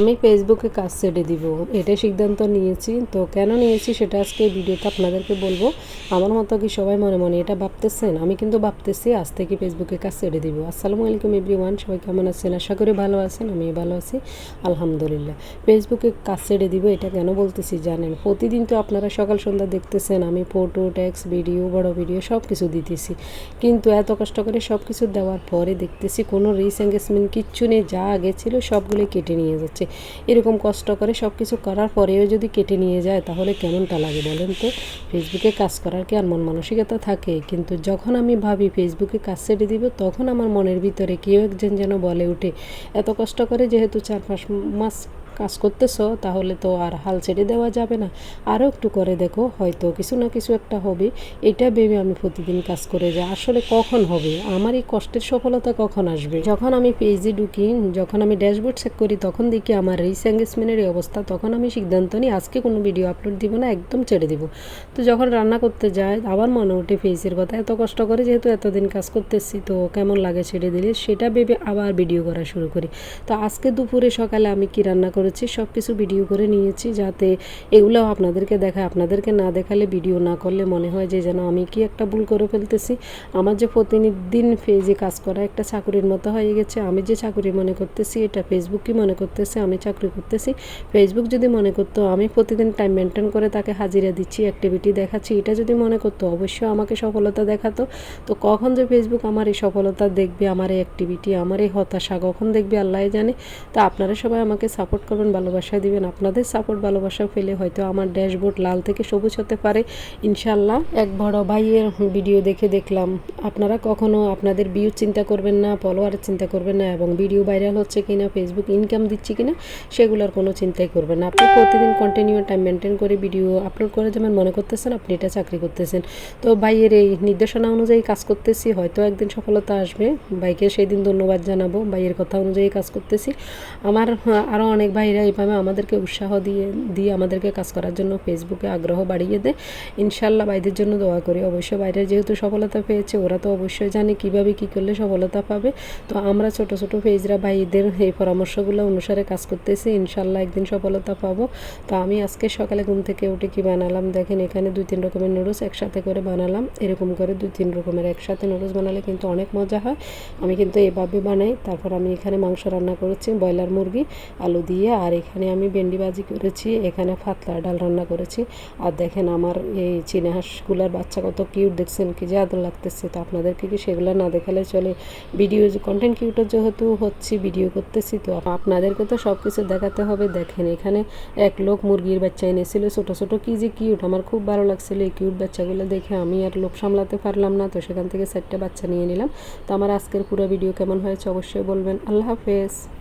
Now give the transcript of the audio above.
আমি ফেসবুকে কাজ ছেড়ে দিব। এটাই সিদ্ধান্ত নিয়েছি। তো কেন নিয়েছি সেটা আজকে ভিডিওতে আপনাদেরকে বলব। আমার মতো কি সবাই মনে মনে এটা ভাবতেছেন? আমি কিন্তু ভাবতেছি আজ থেকে ফেসবুকে কাজ ছেড়ে দিব। আসসালামু আলাইকুম এভরিওয়ান সবাই কেমন আছেন? আশা করি ভালো আছেন আমি ভালো আছি। আলহামদুলিল্লাহ। ফেসবুকে কাজ ছেড়ে দিব, এটা কেন বলতেছি জানেন? প্রতিদিন তো আপনারা সকাল সন্ধ্যা দেখতেছেন, আমি ফটো ট্যাক্স ভিডিও বড় ভিডিও সব কিছু দিতেছি। কিন্তু এত কষ্ট করে সব কিছু দেওয়ার পরে দেখতেছি কোনো রিস এঙ্গেজমেন্ট কিচ্ছু নেই, যা আগে ছিল সবগুলোই কেটে নিয়ে যাচ্ছে। এরকম কষ্ট করে সব কিছু করার পরেও যদি কেটে নিয়ে যায়, তাহলে কেমনটা লাগে বলেন তো? ফেসবুকে কাজ করার কি আর মন মানসিকতা থাকে? কিন্তু যখন আমি ভাবি ফেসবুকে কাজ ছেড়ে দিব, তখন আমার মনের ভিতরে কেউ একজন যেন বলে উঠে এত কষ্ট করে যেহেতু চার পাঁচ মাস কাজ করতেছো, তাহলে তো আর হাল ছেড়ে দেওয়া যাবে না। আরও একটু করে দেখো, হয়তো কিছু না কিছু একটা হবে। এটা ভেবে আমি প্রতিদিন কাজ করে যাই। আসলে কখন হবে? আমার এই কষ্টের সফলতা কখন আসবে? যখন আমি পেজে ঢুকি, যখন আমি ড্যাশবোর্ড চেক করি, তখন দেখি আমার রিস এঙ্গেজমেন্টের অবস্থা। তখন আমি সিদ্ধান্ত নিই, আজকে কোনো ভিডিও আপলোড দিব না, একদম ছেড়ে দিব। তো যখন রান্না করতে যাই, আবার মনে ওঠে ফেসের কথা, এত কষ্ট করে যেহেতু এতদিন কাজ করতেছি, তো কেমন লাগে ছেড়ে দিলে? সেটা ভেবে আবার ভিডিও করা শুরু করি। তো আজকে দুপুরে সকালে আমি কি রান্না করেছি সব কিছু ভিডিও করে নিয়েছি যাতে এগুলো আপনাদেরকে দেখায়। আপনাদেরকে না দেখালে ভিডিও না করলে মনে হয় যে যেন আমি কি একটা ভুল করে ফেলতেছি। আমার যে প্রতিদিন ফেজে কাজ করা একটা চাকরির মতো হয়ে গেছে, আমি যে চাকরি মনে করতেছি, এটা ফেসবুক কি মনে করতেছে, আমি চাকরি করতেছি। ফেসবুক যদি মনে করতো, আমি প্রতিদিন টাইম মেনটেন করে তাকে হাজিরা দিচ্ছি অ্যাক্টিভিটি দেখাচ্ছি, এটা যদি মনে করতো, অবশ্যই আমাকে সফলতা দেখাতো। তো কখন যে ফেসবুক আমার এই সফলতা দেখবে, আমার এই অ্যাক্টিভিটি আমার এই হতাশা কখন দেখবে আল্লাহ জানে। তো আপনারা সবাই আমাকে সাপোর্ট করবেন। ভালোবাসা দিবেন। আপনাদের সাপোর্ট ভালোবাসা পেলে হয়তো আমার ড্যাশবোর্ড লাল থেকে সবুজ হতে পারে। ইনশাল্লাহ এক বড় ভাইয়ের ভিডিও দেখে দেখলাম। আপনারা কখনো আপনাদের ভিউ চিন্তা করবেন না ফলোয়ারের চিন্তা করবেন না এবং ভিডিও ভাইরাল হচ্ছে কিনা ফেসবুক ইনকাম দিচ্ছে কিনা, সেগুলোর কোনো চিন্তাই করবেন না। আপনি প্রতিদিন কন্টিনিউ টাইম মেনটেন করে ভিডিও আপলোড করে যেমন মনে করতেছেন আপনি এটা চাকরি করতেছেন। তো ভাইয়ের এই নির্দেশনা অনুযায়ী কাজ করতেছি, হয়তো একদিন সফলতা আসবে। ভাইকে সেই দিন ধন্যবাদ জানাব, ভাইয়ের কথা অনুযায়ী কাজ করতেছি। আমার আরও অনেক ভাইরা এইভাবে আমাদেরকে উৎসাহ দিয়ে দিয়ে আমাদেরকে কাজ করার জন্য ফেসবুকে আগ্রহ বাড়িয়ে দেয়। ইনশাল্লাহ ভাইদের জন্য দোয়া করি। অবশ্যই বাইরে যেহেতু সফলতা পেয়েছে, ওরা তো অবশ্যই জানে কীভাবে কি করলে সফলতা পাবে। তো আমরা ছোট ছোট ফেজরা ভাইদের এই পরামর্শগুলো অনুসারে কাজ করতেছি। ইনশাল্লাহ একদিন সফলতা পাবো। তো আমি আজকে সকালে ঘুম থেকে উঠে কি বানালাম? দেখেন এখানে দুই, তিন রকমের নুডলস একসাথে করে বানালাম। এরকম করে দুই, তিন রকমের একসাথে নুডলস বানালে কিন্তু অনেক মজা হয়। আমি কিন্তু এভাবে বানাই। তারপর আমি এখানে মাংস রান্না করেছি, ব্রয়লার মুরগি, আলু দিয়ে আর এখানে আমি ভেন্ডি ভাজি করেছি, এখানে পাতলা ডাল রান্না করেছি। আর দেখেন আমার এই চীনা হাঁসগুলার বাচ্চা কত কিউট দেখছেন কি যে আদর লাগতেছে। তো আপনাদেরকে কি সেগুলো না দেখালে চলে? ভিডিও কন্টেন্ট কিউটার যেহেতু হচ্ছে ভিডিও করতেছি, তো আপনাদেরকে তো সব কিছু দেখাতে হবে। দেখেন এখানে এক লোক মুরগির বাচ্চা এনেছিল, ছোটো ছোটো কি যে কিউট আমার খুব ভালো লাগছিল এই কিউট বাচ্চাগুলো দেখে। আমি আর লোভ সামলাতে পারলাম না, তো সেখান থেকে চারটে বাচ্চা নিয়ে নিলাম। তো আমার আজকের পুরো ভিডিও কেমন হয়েছে অবশ্যই বলবেন। আল্লাহ হাফেজ।